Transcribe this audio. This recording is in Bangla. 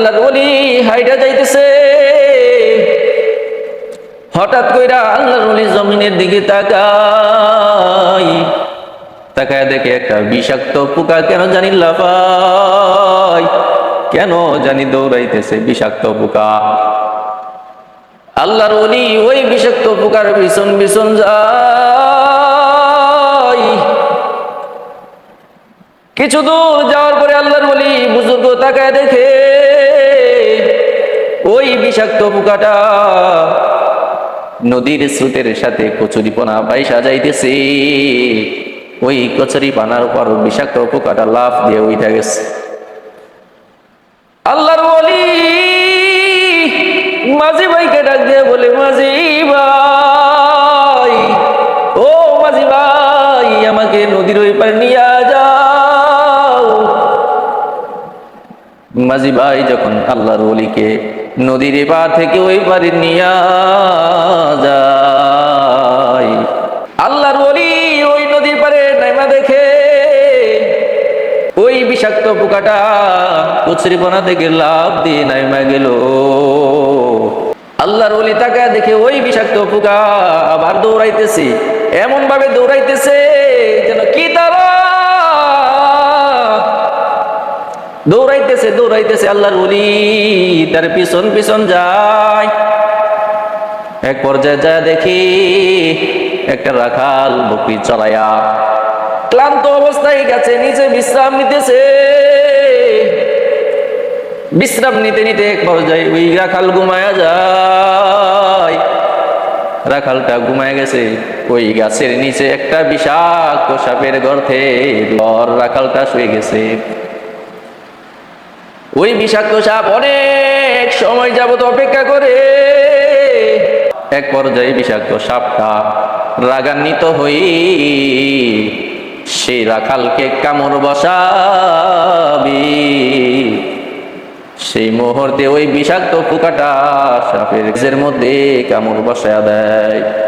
আল্লাহর ওলি যাইতেছে। হঠাৎ কইরা আল্লাহর ওলি জমিনের দিকে তাকাই তাকায় দেখে একটা বিষাক্ত পোকা কেন জানি লাফাই কেন জানি দৌড়াইতেছে বিষাক্ত পোকা। আল্লাহর ওলি ওই বিষাক্ত পোকার ভীষণ ভীষণ যায়। কিছু দূর যাওয়ার পরে আল্লাহর বলি বুজুর্গ তাকায় দেখে ওই বিষাক্ত পোকাটা নদীর স্রোতের সাথে কচুরিপনা পাইসা যাইতেছে। ওই কচুরি পানার উপর বিষাক্ত পোকাটা লাফ দিয়ে উঠে গেছে। আল্লাহর বলি মাঝি ভাইকে ডাক দিয়ে বলে, মাঝি ভাই, ও মাঝি ভাই, আমাকে নদীর ওই পারে নিয়ে যাও। মাঝি ভাই যখন আল্লাহর ওলিকে নদীর এপার থেকে ওই পারে নিয়া যায়। আল্লাহর ওলি ওই নদীর পারে নাইমা দেখে, ওই বিষাক্ত পোকাটা কচুরিপনা থেকে লাভ দিয়ে নাইমা গেল। আল্লাহর ওলি তাকায় দেখে ওই বিষাক্ত পোকা আবার দৌড়াইতেছে এমন ভাবে দৌড়াইতেছে দৌড়াইতেছে দৌড়াইতেছে আল্লাহর ওলি। তার পিছন পিছন যায়। এক পর্যায়ে যায় দেখি একটা রাখাল বকরি চড়াইয়া ক্লান্ত অবস্থায় গেছে নিচে বিশ্রাম নিতেছে। বিশ্রাম নিতে নিতে এক পর্যায়ে ওই রাখাল ঘুমায়া যায়। রাখালটা ঘুমায় গেছে, ওই গাছের নিচে একটা বিষাক্ত সাপের গর্থে বর রাখালটা শুয়ে গেছে। ওই বিষাক্ত সাপ অনেক সময় যাবত অপেক্ষা করে। এক পর্যায়ে বিষাক্ত সাপটা রাগান্বিত হই। সেই রাখালকে কামড় বসাবি। সেই মুহূর্তে ওই বিষাক্ত পোকাটা সাপের মধ্যে কামড় বসায়া দেয়।